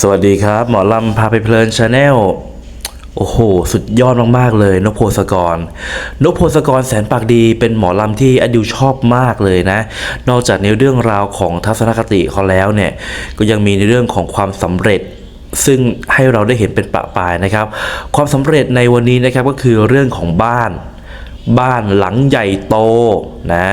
สวัสดีครับ หมอลำพาไปเพลินชาแนลโอ้โห สุดยอดมาก ๆ เลยนกโพสกรนกโพสกรแสนปากดีเป็นหมอลำที่อดิวชอบมากเลยนะ นอกจากในเรื่องราวของทัศนคติเขาแล้วเนี่ย ก็ยังมีในเรื่องของความสำเร็จซึ่งให้เราได้เห็นเป็นปะปายนะครับ ความสำเร็จในวันนี้นะครับก็คือเรื่องของบ้าน บ้านหลังใหญ่โตนะ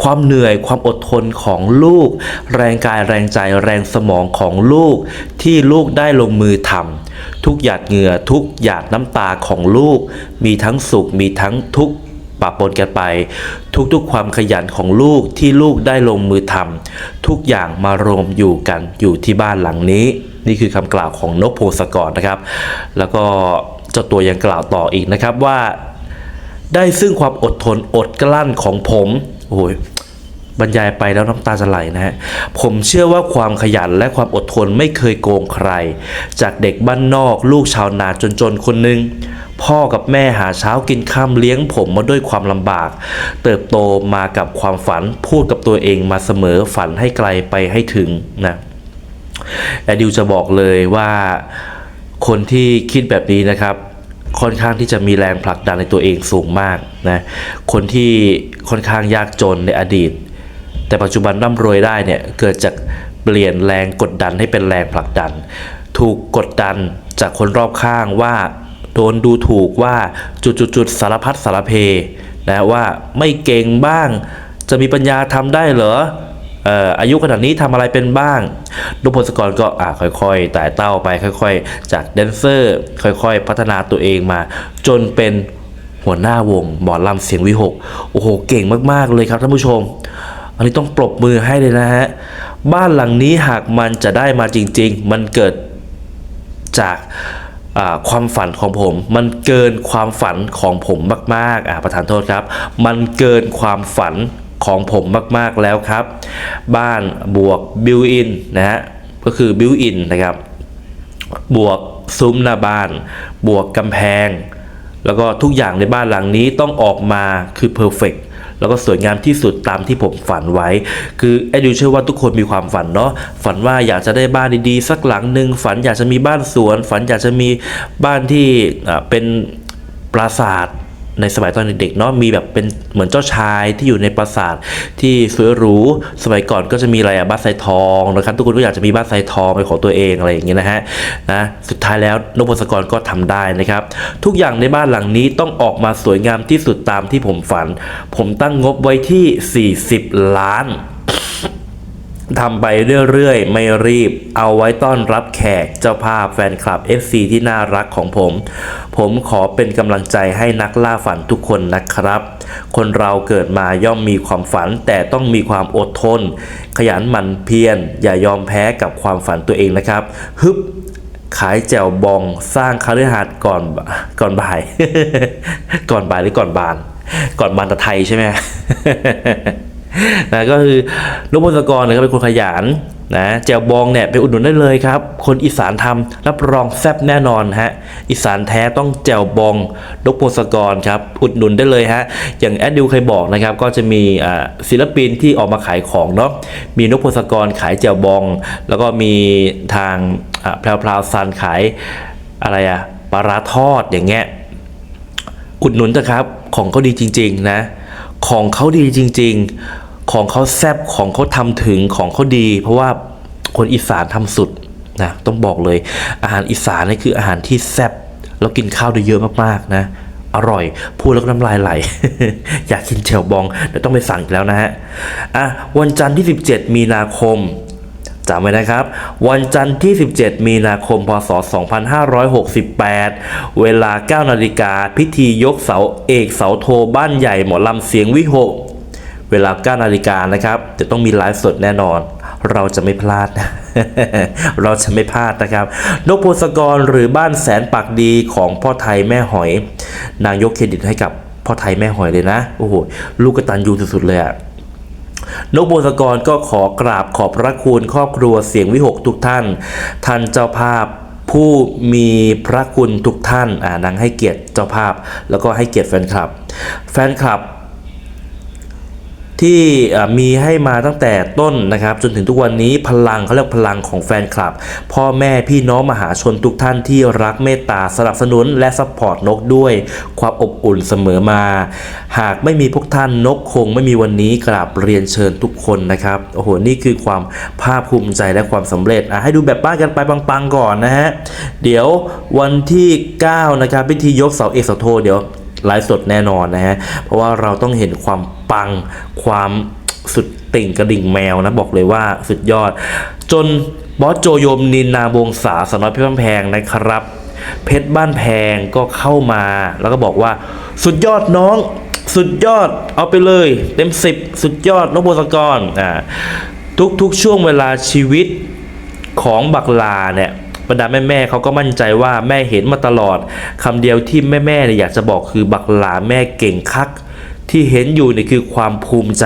ความเหนื่อยความอดทนของลูก แรงกายแรงใจแรงสมองของลูก ที่ลูกได้ลงมือทำทุกหยาดเหงื่อทุกหยาดน้ำตาของลูก มีทั้งสุขมีทั้งทุกข์ปะปนกันไป ทุกๆความขยันของลูกที่ลูกได้ลงมือทำทุกอย่างมารวมอยู่กันอยู่ที่บ้านหลังนี้ นี่คือคำกล่าวของนกโพสกรนะครับ แล้วก็เจ้าตัวยังกล่าวต่ออีกนะครับว่า ได้ซึ่งความอดทนอดกลั้นของผม โอ้ยบรรยายไปแล้วน้ำตาจะไหลนะฮะ ผมเชื่อว่าความขยันและความอดทนไม่เคยโกงใคร จากเด็กบ้านนอกลูกชาวนาจนๆคนหนึ่งพ่อกับแม่หาเช้ากินข้ามเลี้ยงผมมาด้วยความลำบาก เติบโตมากับความฝันพูดกับตัวเองมาเสมอฝันให้ไกลไปให้ถึงนะแอดดิวจะบอกเลยว่าคนที่คิดแบบนี้นะครับ ค่อนข้างที่จะมีแรงผลักดันในตัวเองสูงมากนะคนที่ค่อนข้างยากจนในอดีต แต่ปัจจุบันร่ำรวยได้เนี่ยเกิดจากเปลี่ยนแรงกดดันให้เป็นแรงผลักดัน ถูกกดดันจากคนรอบข้างว่าโดนดูถูกว่าจุดๆสารพัดสารเพนะว่าไม่เก่งบ้าง จะมีปัญญาทำได้เหรอ อายุขนาดนี้ทำอะไรเป็นบ้างนุพลสกรก็อ่าค่อยๆไต่เต้าไปค่อย ๆ จากแดนเซอร์ ค่อยๆ พัฒนาตัวเองมา จนเป็นหัวหน้าวงหมอลำเสียงวิหกโอ้โห เก่งมากๆเลยครับท่านผู้ชม อันนี้ต้องปรบมือให้เลยนะฮะ บ้านหลังนี้หากมันจะได้มาจริง ๆ มันเกิดจากความฝันของผมมันเกินความฝันของผมมากๆอ่าประธานโทษครับ มันเกินความฝัน ของผมมากๆแล้วครับ บ้านบวกบิวอินนะฮะก็คือบิวอินนะครับ บวกซุ้มหน้าบ้าน บวกกำแพง แล้วก็ทุกอย่างในบ้านหลังนี้ต้องออกมาคือเพอร์เฟกแล้วก็สวยงามที่สุดตามที่ผมฝันไว้ คือไอ้ดิวเชื่อว่าทุกคนมีความฝันเนาะ ฝันว่าอยากจะได้บ้านดีๆ สักหลังหนึ่งฝันอยากจะมีบ้านสวน ฝันอยากจะมีบ้านที่อ่าเป็นปราสาท ในสมัยตอนเด็กๆเนาะมีแบบเป็นเหมือนเจ้าชายที่อยู่ในปราสาทที่สวยหรูสมัยก่อนก็จะมีอะไรอะบ้านไซทองนะครับทุกคนก็อยากจะมีบ้านไซทองเป็นของตัวเองอะไรอย่างเงี้ยนะฮะนะสุดท้ายแล้วนพสกรก็ทำได้นะครับ ทุกอย่างในบ้านหลังนี้ต้องออกมาสวยงามที่สุดตามที่ผมฝัน ผมตั้งงบไว้ที่ 40 ล้าน ทำไปเรื่อยๆ ไม่รีบ เอาไว้ต้อนรับแขกเจ้าภาพแฟนคลับ FC ที่น่ารักของผม ผมขอเป็นกำลังใจให้นักล่าฝันทุกคนนะครับ คนเราเกิดมาย่อมมีความฝันแต่ต้องมีความอดทน ขยันหมั่นเพียรอย่ายอมแพ้กับความฝันตัวเองนะครับ ฮึบขายแจวบองสร้างคฤหาสน์ก่อนก่อนบ่าย ก่อนบ่ายหรือก่อนบาน ก่อนบานตะไทยใช่ไหม นะก็คือนพพลสกรเนี่ยก็เป็นคนขยันนะแจวบองเนี่ยไปอุดหนุนได้เลยครับ คนอีสานทำรับรองแซ่บแน่นอนฮะอีสานแท้ต้องแจวบองนพพลสกรครับอุดหนุนได้เลยฮะอย่างแอดดิวเคยบอกนะครับก็จะมีศิลปินที่ออกมาขายของเนาะมีนพพลสกรขายแจวบอง แล้วก็มีทางแพรวพราวซันขายอะไรอะปลาร้าทอดอย่างเงี้ยอุดหนุนนะครับของเขาดีจริง ๆ นะ ของเขาดีจริง ๆ ของเขาแซบของเขาทำถึงของเขาดี เพราะว่าคนอีสานทำสุดนะต้องบอกเลย อาหารอีสานนี่คืออาหารที่แซบแล้วกินข้าวได้เยอะมากๆนะ อร่อยพูดแล้วก็น้ำลายไหล อยากกินเฉียวบองเดี๋ยวต้องไปสั่งอีกแล้วนะฮะอะวันจันทร์ที่ 17 มีนาคม จำไว้นะครับ วันจันทร์ที่ 17 มีนาคม พศ 2568 เวลา 9 นาฬิกา พิธียกเสาเอกเสาโทบ้านใหญ่หมอลำเสียงวิหก เวลา 9 นาฬิกานะครับ จะต้องมีไลฟ์สดแน่นอน เราจะไม่พลาดนะเราจะไม่พลาดนะครับ นกโพสกรหรือบ้านแสนปากดีของพ่อไทยแม่หอย นางยกเครดิตให้กับพ่อไทยแม่หอยเลยนะ โอ้โห ลูกกระตันยูสุดๆเลยอะ นกโบสกรก็ขอกราบขอบพระคุณครอบครัวเสียงวิหกทุกท่าน ท่านเจ้าภาพผู้มีพระคุณทุกท่านอ่านังให้เกียรติเจ้าภาพ แล้วก็ให้เกียรติแฟนคลับ แฟนคลับ ที่มีให้มาตั้งแต่ต้นนะครับจนถึงทุกวันนี้พลังเขาเรียกพลังของแฟนคลับ พ่อแม่พี่น้องมหาชนทุกท่านที่รักเมตตาสนับสนุนและซัพพอร์ตนกด้วยความอบอุ่นเสมอมา หากไม่มีพวกท่านนกคงไม่มีวันนี้กราบเรียนเชิญทุกคนนะครับโอ้โหนี่คือความภาคภูมิใจและความสำเร็จอะให้ดูแบบบ้านกันไปปังๆก่อนนะฮะเดี๋ยววันที่ 9 นะครับพิธียกเสาเอกเสาโทเดี๋ยว ไลฟ์สดแน่นอนนะฮะ เพราะว่าเราต้องเห็นความปังความสุดติ่งกระดิ่งแมวนะบอกเลยว่าสุดยอด จนบอสโจโยมนินนาวงศาสนอยเพชรบ้านแพงนะครับ เพชรบ้านแพงก็เข้ามา แล้วก็บอกว่าสุดยอดน้องสุดยอดเอาไปเลย เต็มสิบสุดยอดนบสกรอ่าทุกๆช่วงเวลาชีวิตของบักลาเนี่ย บรรดาแม่แม่ๆเขาก็มั่นใจว่าแม่เห็นมาตลอดคำเดียวที่แม่แม่ๆเนี่ยอยากจะบอกคือบักลาแม่เก่งคัก ที่เห็นอยู่เนี่ยคือความภูมิใจ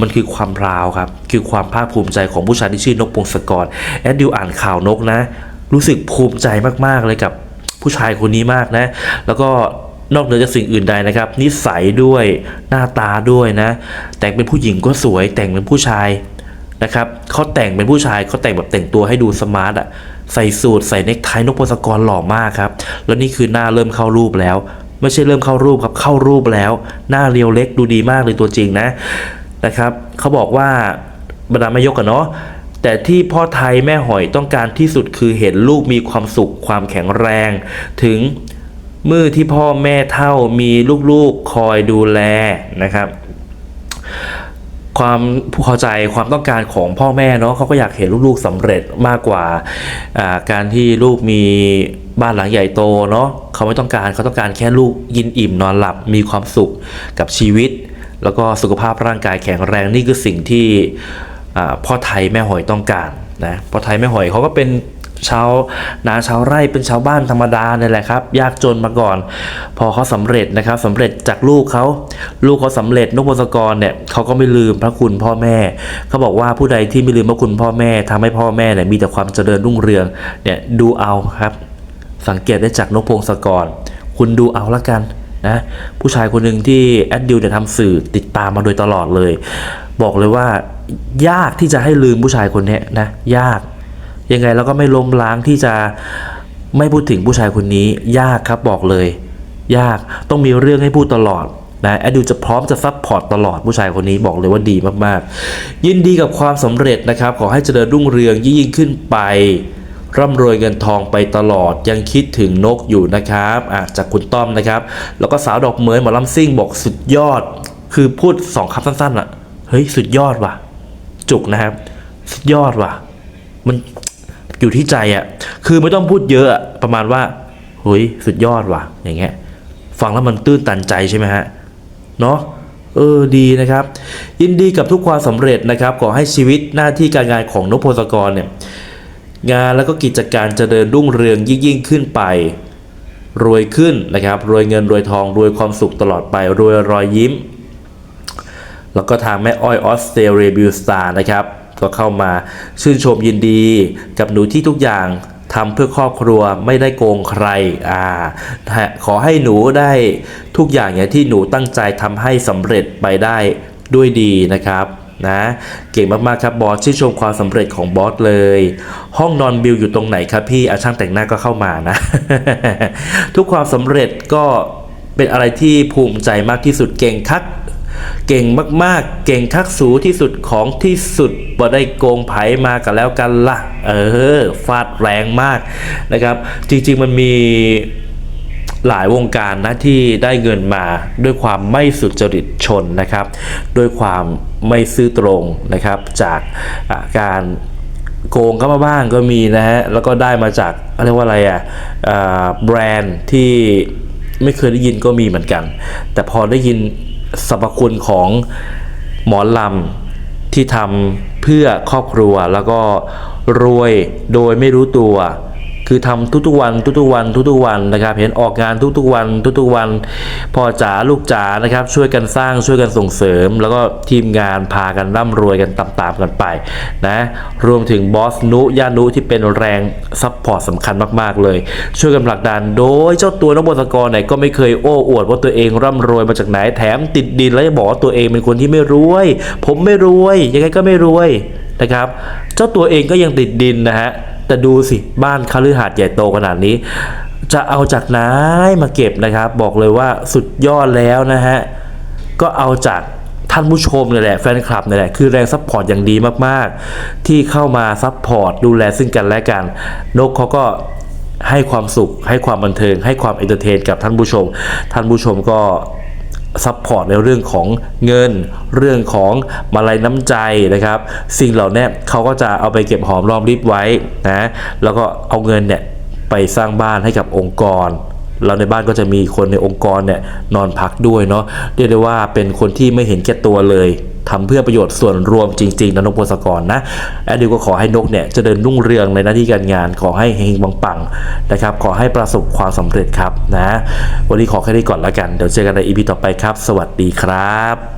มันคือความพราวครับ คือความภาคภูมิใจของผู้ชายที่ชื่อนกพงศกรแอดดิวอ่านข่าวนกนะ รู้สึกภูมิใจมากๆเลยกับผู้ชายคนนี้มากนะ แล้วก็นอกเหนือจากสิ่งอื่นใดนะครับ นิสัยด้วยหน้าตาด้วยนะ แต่งเป็นผู้หญิงก็สวยแต่งเป็นผู้ชายนะครับเขาแต่งเป็นผู้ชายเขาแต่งแบบแต่งตัวให้ดูสมาร์ทอะ ใส่สูทใส่เนคไทนกพงศกรหล่อมากครับ แล้วนี่คือหน้าเริ่มเข้ารูปแล้ว ไม่ใช่เริ่มเข้ารูปครับเข้ารูปแล้ว หน้าเรียวเล็กดูดีมากเลยตัวจริงนะนะครับเขาบอกว่าบรรดาไม่ยกกันเนาะแต่ที่พ่อไทยแม่หอยต้องการที่สุดคือเห็นลูกมีความสุขความแข็งแรง ถึงมือที่พ่อแม่เท่ามีลูกๆคอยดูแลนะครับ ความพอใจความต้องการของพ่อแม่เนาะเขาก็อยากเห็นลูกๆสำเร็จมากกว่าการที่ลูกมีบ้านหลังใหญ่โตเนาะเขาไม่ต้องการเขาต้องการแค่ลูกยินอิ่มนอนหลับมีความสุขกับชีวิต แล้วก็สุขภาพร่างกายแข็งแรงนี่คือสิ่งที่พ่อไทยแม่หอยต้องการนะพ่อไทยแม่หอยเขาก็เป็น ชาวนาชาวไร่เป็นชาวบ้านธรรมดาเนี่ยแหละครับ ยากจนมาก่อน พอเขาสำเร็จนะครับสำเร็จจากลูกเขาลูกเขาสำเร็จนกพงศกรเนี่ยเขาก็ไม่ลืมพระคุณพ่อแม่เขาบอกว่าผู้ใดที่ไม่ลืมพระคุณพ่อแม่ทำให้พ่อแม่เนี่ยมีแต่ความเจริญรุ่งเรืองเนี่ยดูเอาครับ สังเกตได้จากนกพงศกร คุณดูเอาละกันนะผู้ชายคนหนึ่งที่แอดดิวเนี่ยทำสื่อติดตามมาโดยตลอดเลย บอกเลยว่ายากที่จะให้ลืมผู้ชายคนนี้นะยาก ยังไงเราก็ไม่ล้มล้างที่จะไม่พูดถึงผู้ชายคนนี้ ยากครับบอกเลย ยากต้องมีเรื่องให้พูดตลอดนะแอดดิวจะพร้อมจะซัพพอร์ตตลอดผู้ชายคนนี้บอกเลยว่าดีมากๆ ยินดีกับความสำเร็จนะครับ ขอให้เจริญรุ่งเรืองยิ่งขึ้นไป ร่ำรวยเงินทองไปตลอดยังคิดถึงนกอยู่นะครับอะจากคุณต้อมนะครับ แล้วก็สาวดอกเหมยหมอลำซิ่งบอกสุดยอด คือพูดสองคำสั้นๆอะเฮ้ยสุดยอดว่ะ จุกนะครับ สุดยอดว่ะ มัน อยู่ที่ใจอะคือไม่ต้องพูดเยอะประมาณว่าเฮ้ยสุดยอดว่ะ อย่างเงี้ยฟังแล้วมันตื้นตันใจใช่ไหมฮะเนาะเออดีนะครับ ยินดีกับทุกความสำเร็จนะครับขอให้ชีวิตหน้าที่การงานของนพพงศกรเนี่ยงานแล้วก็กิจการจเจริญรุ่งเรืองยิ่งยิ่งขึ้นไป รวยขึ้นนะครับรวยเงินรวยทองรวยความสุขตลอดไป รวยรอยยิ้ม แล้วก็ทางแม่อ้อยออสเตรเลียบิวสตาร์นะครับ ก็เข้ามาชื่นชมยินดีกับหนูที่ทุกอย่างทำเพื่อครอบครัวไม่ได้โกงใครอ่าขอให้หนูได้ทุกอย่างอย่างที่หนูตั้งใจทำให้สำเร็จไปได้ด้วยดีนะครับนะเก่งมากๆครับบอสชื่นชมความสำเร็จของบอสเลย ห้องนอนบิวอยู่ตรงไหนครับพี่อาช่างแต่งหน้าก็เข้ามานะ ทุกความสำเร็จก็เป็นอะไรที่ภูมิใจมากที่สุดเก่งคัก เก่งมากๆ เก่งคักสูที่สุดของที่สุดบ่ได้โกงไผมากันแล้วกันละ่ะ เออ ฟาดแรงมากนะครับ จริงๆมันมีหลายวงการนะที่ได้เงินมาด้วยความไม่สุจริตชนนะครับ ด้วยความไม่ซื่อตรงนะครับ จากการโกงเข้ามาบ้างก็มีนะฮะ แล้วก็ได้มาจากเรียกว่าอะไรอะอ่าแบรนด์ที่ไม่เคยได้ยินก็มีเหมือนกัน แต่พอได้ยิน สรรพคุณของหมอลำที่ทำเพื่อครอบครัวแล้วก็รวยโดยไม่รู้ตัว คือทำทุกๆวันทุกๆวันทุกๆวันนะครับ เห็นออกงานทุกๆวันทุกๆวันพ่อจ๋าลูกจ๋านะครับ ช่วยกันสร้างช่วยกันส่งเสริม แล้วก็ทีมงานพากันร่ำรวยกันตามๆกันไปนะรวมถึงบอสนุย่านุที่เป็นแรงซัพพอร์ตสำคัญมากๆเลย ช่วยกันผลักดันโดยเจ้าตัวนักบสกรเนี่ยก็ไม่เคยโอ้อวดว่าตัวเองร่ำรวยมาจากไหนแถมติดดินแล้วยังบอกว่าตัวเองเป็นคนที่ไม่รวย ผมไม่รวยยังไงก็ไม่รวยนะครับ เจ้าตัวเองก็ยังติดดินนะฮะ แต่ดูสิบ้านคฤหาสน์ใหญ่โตขนาดนี้ จะเอาจากไหนมาเก็บนะครับ บอกเลยว่าสุดยอดแล้วนะฮะ ก็เอาจากท่านผู้ชมนี่แหละแฟนคลับนี่แหละคือแรงซัพพอร์ตอย่างดีมากๆ ที่เข้ามาซัพพอร์ตดูแลซึ่งกันและกัน นกเขาก็ให้ความสุข ให้ความบันเทิง ให้ความเอนเตอร์เทนกับท่านผู้ชม ท่านผู้ชมก็ ซัพพอร์ตในเรื่องของเงิน เรื่องของมาลัยน้ำใจนะครับ สิ่งเหล่านี้เขาก็จะเอาไปเก็บหอมรอมริบไว้นะแล้วก็เอาเงินเนี่ยไปสร้างบ้านให้กับองค์กรแล้วในบ้านก็จะมีคนในองค์กรเนี่ยนอนพักด้วยเนาะเรียกได้ว่าเป็นคนที่ไม่เห็นแก่ตัวเลย ทำเพื่อประโยชน์ส่วนรวมจริงๆนะนกพลสกรนะแอดดิวก็ขอให้นกเนี่ยจะเดินรุ่งเรืองในหน้าที่การงาน ขอให้เฮงๆปังๆนะครับ ขอให้ประสบความสำเร็จครับนะ วันนี้ขอแค่นี้ก่อนแล้วกัน เดี๋ยวเจอกันในอีพีต่อไปครับ สวัสดีครับ